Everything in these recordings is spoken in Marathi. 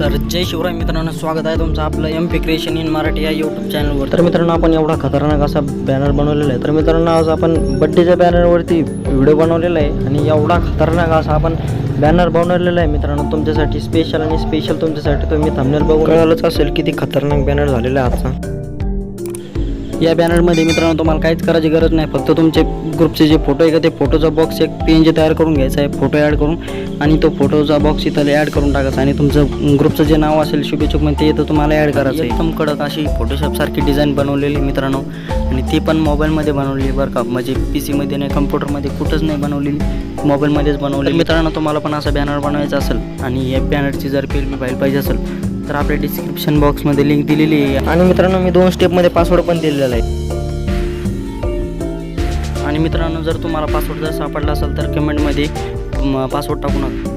तर जय शिवराय मित्रांनो स्वागत आहे तुमचं आपलं M P creation in Marathi या यूट्यूब चॅनलवर तर मित्रांनो आपण एवढा खतरनाक असा बॅनर बनवलेला आहे. तर मित्रांनो आज आपण बड्डेच्या बॅनरवरती व्हिडिओ बनवलेला आहे आणि एवढा खतरनाक असा आपण बॅनर बनवलेला आहे. मित्रांनो तुमच्यासाठी स्पेशल आणि स्पेशल तुमच्यासाठी तुम्ही थंबनेल बघून कळालंच असेल किती खतरनाक बॅनर झालेला आहे आजचा. या बॅनरमध्ये मित्रांनो तुम्हाला काहीच करायची गरज नाही. फक्त तुमचे ग्रुपचे जे फोटो आहे का ते फोटोचा बॉक्स एक पी एन जी तयार करून घ्यायचा आहे. फोटो ॲड करून आणि तो फोटोचा बॉक्स इथं ॲड करून टाकायचा आणि तुमचं ग्रुपचं जे नाव असेल शुभेच्छुक म्हणजे ते इथं तुम्हाला ॲड करायचं आहे. एकदम कडक अशी फोटोशॉपसारखी डिझाईन बनवलेली मित्रांनो. आणि ती पण मोबाईलमध्ये बनवलेली बरं का. म्हणजे पी सीमध्ये नाही कम्प्युटरमध्ये कुठंच नाही बनवलेली. मोबाईलमध्येच बनवली मित्रांनो तुम्हाला पण असा बॅनर बनवायचा असेल आणि या बॅनरची जर पी मी फाईल पाहिजे असेल तर आपल्या डिस्क्रिप्शन बॉक्समध्ये लिंक दिलेली आहे. आणि मित्रांनो मी दोन स्टेपमध्ये पासवर्ड पण दिलेला आहे. आणि मित्रांनो जर तुम्हाला पासवर्ड जर सापडला असेल तर कमेंटमध्ये पासवर्ड टाकू. नका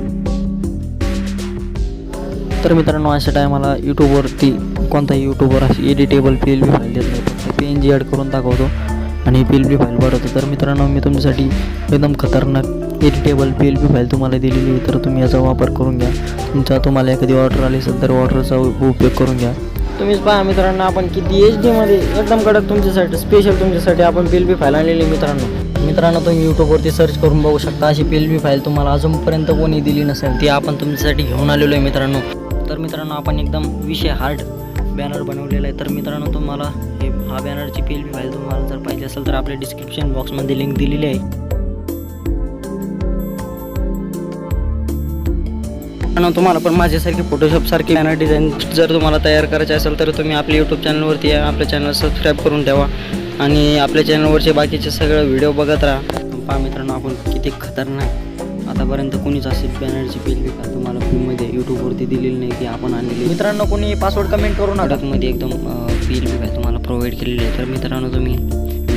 तर मित्रांनो अशा टायमाला यूट्यूबवरती कोणताही यूट्यूबवर अशी editable P L B file देत नाही. फक्त पी एन जी ॲड करून दाखवतो आणि पी एल बी फाईल भरवतो. तर मित्रांनो मी तुमच्यासाठी एकदम खतरनाक editable P L B file तुम्हाला दिलेली आहे तर तुम्ही याचा वापर करून घ्या. तुमचा तुम्हाला एखादी ऑर्डर आली असेल तर ऑर्डरचा उपयोग करून घ्या. तुम्हीच पहा मित्रांनो आपण किती एच डीमध्ये एकदम कडक तुमच्यासाठी स्पेशल तुमच्यासाठी आपण पी एल बी फाईल आणलेली आहे मित्रांनो. मित्रांनो तुम्ही यूट्यूबवरती सर्च करून बघू शकता अशी पी एल बी फाईल तुम्हाला अजूनपर्यंत कोणी दिली नसेल ती आपण तुमच्यासाठी घेऊन आलेलो आहे मित्रांनो. तर मित्रांनो आपण एकदम विषय हार्ड बॅनर बनवलेला आहे. तर मित्रांनो तुम्हाला हे हा बॅनरची पी एल बी फाईल तुम्हाला जर पाहिजे असेल तर आपल्या डिस्क्रिप्शन बॉक्समध्ये लिंक दिलेली आहे. आणि तुम्हाला पण माझ्यासारखी फोटोशॉप सारखी बॅनर डिझाईन जर तुम्हाला तयार करायचे असेल तर तुम्ही आपल्या यूट्यूब चॅनलवरती या आपल्या चॅनल सबस्क्राईब करून ठेवा. आणि आपल्या चॅनलवरचे बाकीचे सगळं व्हिडिओ बघत राहा. पहा मित्रांनो आपण किती खतरनाक. आतापर्यंत कोणीच असे बॅनरची पेल विका तुम्हाला फ्रीमध्ये यूट्यूबवरती दिलेली नाही की आपण आणलेली. मित्रांनो कोणी पासवर्ड कमेंट करू नका. मध्ये एकदम बिल बी तुम्हाला प्रोव्हाइड केलेली आहे. तर मित्रांनो तुम्ही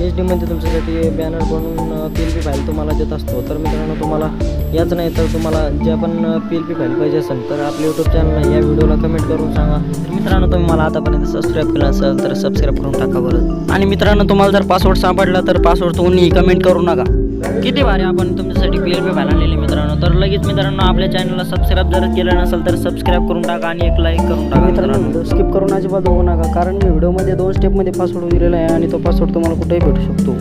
एच डीमध्ये तुमच्यासाठी बॅनर बनवून पी एल पी फाईल तुम्हाला देत असतो. तर मित्रांनो तुम्हाला याच नाही तर तुम्हाला जे पण पी एल पी फाईल पाहिजे असेल तर आपल्या यूट्यूब चॅनल या व्हिडिओला कमेंट करून सांगा. तर मित्रांनो तुम्ही मला आतापर्यंत सबस्क्राईब केलं असेल तर सबस्क्राईब करून टाका बरं. आणि मित्रांनो तुम्हाला जर पासवर्ड सापडला तर पासवर्ड तुम्ही कमेंट करू नका. किती भारी आपण तुमच्यासाठी पी एल पी फाईल आणलेली मित्रांनो. तर लगेच मित्रांनो आपल्या चॅनलला सबस्क्राईब जर केलं नसेल तर सबस्क्राईब करून टाका आणि एक लाईक करून टाका मित्रांनो स्किप करून अजिबात बघू नका कारण मी दोन स्टेपमध्ये पासवर्ड दिलेला आहे आणि तो पासवर्ड तुम्हाला कुठेही भेटू शकतो.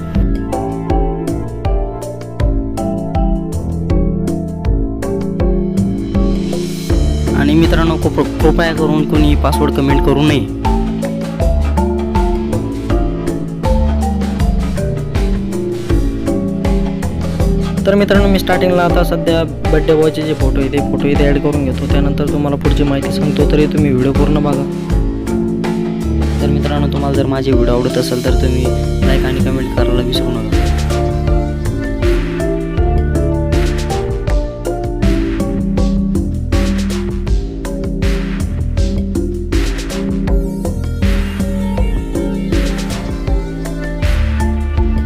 आणि मित्रांनो कृप कृपया करून कोणी पासवर्ड कमेंट करू नये. तर मित्रांनो मी स्टार्टिंगला आता सध्या बड्डे बॉयचे जे फोटो आहे ते फोटो इथे ॲड करून घेतो. त्यानंतर तुम्हाला पुढची माहिती सांगतो तरी तुम्ही व्हिडिओ पूर्ण बघा. तर मित्रांनो तुम्हाला जर माझे व्हिडिओ आवडत असेल तर तुम्ही लाईक आणि कमेंट करायला विसरू नका.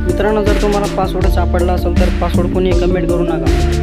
मित्रांनो जर तुम्हाला पासवर्ड सापडला असेल तर पासवर्ड कोणी कमेंट करू नका.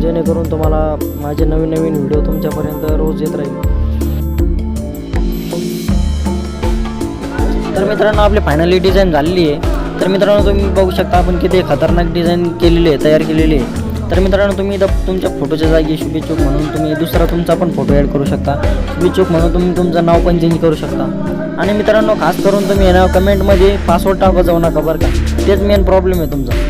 जेणेकरून तुम्हाला माझे नवीन नवीन व्हिडिओ तुमच्यापर्यंत रोज येत राहील. तर मित्रांनो आपली फायनली डिझाईन झालेली आहे. तर मित्रांनो तुम्ही बघू शकता आपण किती खतरनाक डिझाईन केलेली आहे तयार केलेली आहे. तर मित्रांनो तुम्ही द तुमच्या फोटोच्या जागी शुभेच्छूक म्हणून तुम्ही दुसरा तुमचा पण फोटो ॲड करू शकता. शुभेच्छूक म्हणून तुम्ही तुमचं नाव पण चेंज करू शकता. आणि मित्रांनो खास करून तुम्ही ना कमेंटमध्ये पासवर्ड टाकत जाऊ नका बरं का. तेच मेन प्रॉब्लेम आहे तुमचा.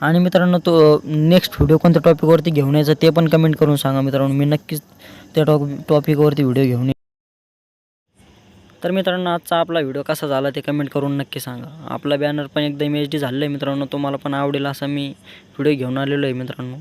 आणि मित्रांनो तो नेक्स्ट व्हिडिओ कोणत्या टॉपिकवरती घेऊन यायचा ते पण कमेंट करून सांगा मित्रांनो. मी नक्कीच त्या टॉप टॉपिकवरती व्हिडिओ घेऊन येईन. तर मित्रांनो आजचा आपला व्हिडिओ कसा झाला ते कमेंट करून नक्की सांगा. आपला बॅनर पण एकदम एच डी झालेला आहे मित्रांनो. तुम्हाला पण आवडेल असा मी व्हिडिओ घेऊन आलेलो आहे मित्रांनो.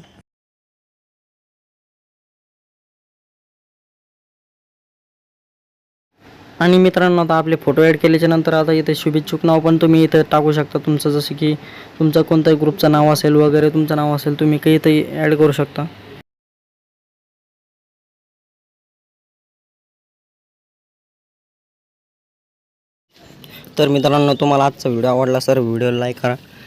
आणि मित्रांनो आता आपले फोटो ॲड केल्याच्यानंतर आता इथे शुभेच्छुक नाव पण तुम्ही इथं टाकू शकता. तुमचं जसं की तुमचं कोणत्याही ग्रुपचं नाव असेल वगैरे तुमचं नाव असेल तुम्ही काही इथे ॲड करू शकता. तर मित्रांनो तुम्हाला आजचा व्हिडिओ आवडला सर व्हिडिओ लाईक करा.